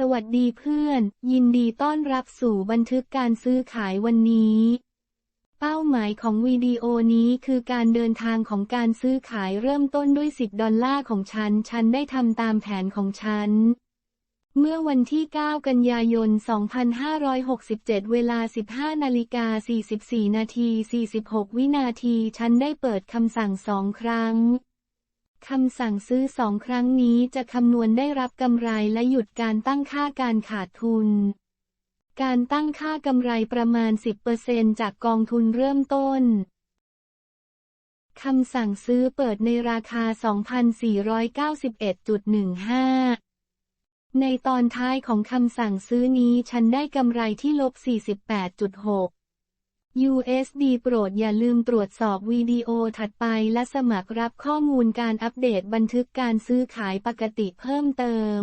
สวัสดีเพื่อน ยินดีต้อนรับสู่บันทึกการซื้อขายวันนี้ เป้าหมายของวิดีโอนี้คือการเดินทางของการซื้อขายเริ่มต้นด้วย 10 ดอลลาร์ของฉัน ฉันได้ทำตามแผนของฉัน เมื่อวันที่ 9 กันยายน 2567 เวลา 15นาฬิกา44 นาที 46 วินาที ฉันได้เปิดคำสั่งสองครั้ง คำสั่งซื้อสองครั้งนี้จะคำนวณได้รับกำไรและหยุดการตั้งค่าการขาดทุน การตั้งค่ากำไรประมาณ 10%จากกองทุนเริ่มต้นคำสั่งซื้อเปิดในราคา 2,491.15 ในตอนท้ายของคำสั่งซื้อนี้ฉันได้กำไรที่ลบ 48.6 USD โปรดอย่าลืมตรวจสอบวิดีโอถัดไปและสมัครรับข้อมูลการอัปเดตบันทึกการซื้อขายปกติเพิ่มเติม